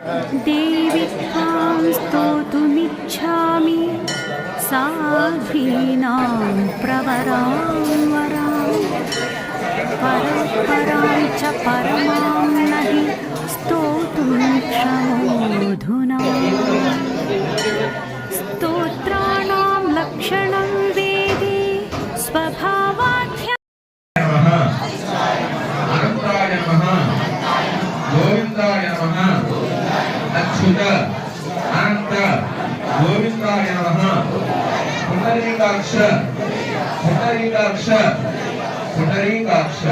देवि त्वां स्तोतुमिच्छामि। साधीनां प्रवरां वरां। परपरां च परमां नहि स्तोतुं क्षमोऽधुना स्तोत्राणां लक्षणं वेदे स्वभावाख्या गोविन्दाय नमः। అచ్యుత అనంత గోవిందాయ నమ పునరీకాక్ష పునరీకాక్ష పునరీకాక్ష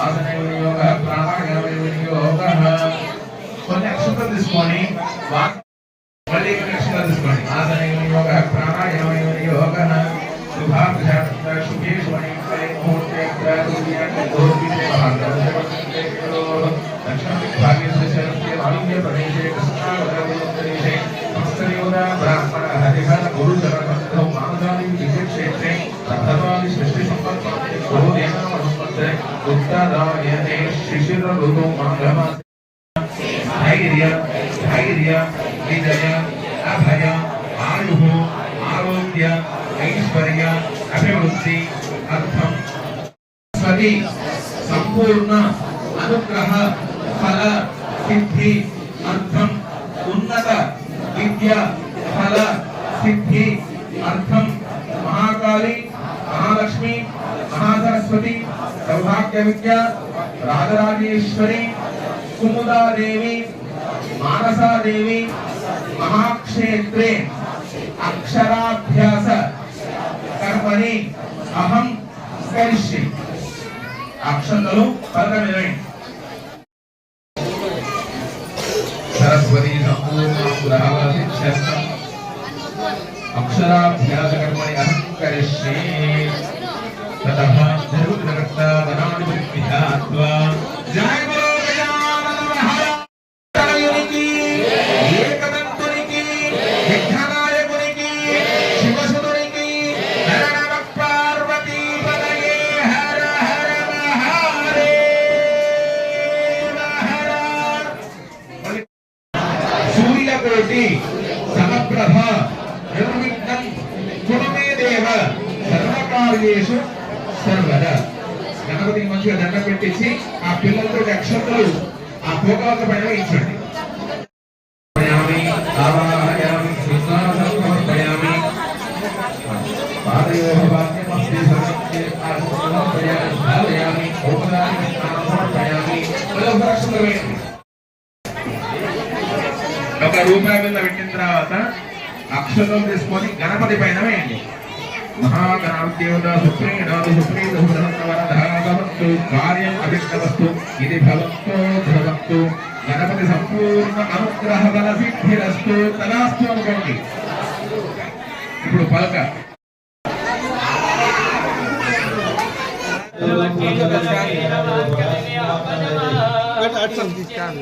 ఆసనయోగ ప్రాణాయామ యోగ కొన్ని అక్షతం తీసుకొని ఉత్తరాయణే శిశిర ఋతు మాఘమ ధైర్య ధైర్య విజయ అభయ ఆయు ఆరోగ్య ఐశ్వర్య అభివృద్ధి అర్థం. సతి సంపూర్ణ అనుగ్రహ ఫల సిద్ధి అర్థం. ఉన్నత విద్య ఫల సిద్ధి అర్థం. మహాకాళి మహాలక్ష్మి మహాసరస్వతి సౌభాగ్య విద్య రాజరాజేశ్వరి కుముదాదేవి మానసాదేవి మహాక్షేత్రే అక్షరాభ్యాస కర్మని అహం కరిష్యే. అక్షంతలు పలక వినండి సరస్వతి అక్షరాభ్యాస కర్మని అహం కరిష్యే. తదహ జరుగుతున్న విధాత్వా జయ సూర్యకోటి సమప్రభ నిర్విఘ్నం కురుమే దేవ సర్వకార్యేషు సర్వద. గణపతికి మంచిగా దండ పెట్టించి ఆ పిల్లలతో అక్షంతలు ఆ పోకాల పైన వేయించండి. సమర్పయామి, ఆవాహయామి, ఒక రూపాయి మీద పెట్టిన తర్వాత అక్షరం తీసుకొని గణపతి పైన వేయండి. మహాగణాదేవత సుప్రీణాలు సుప్రీత భవత్తు కార్యం అభిష్టవస్తు ఇది భవత్తో భవత్తు. గణపతి సంపూర్ణ అనుగ్రహ బల సిద్ధిరస్తు. తదాస్తు అనుకోండి. ఇప్పుడు పలక. స్కాన్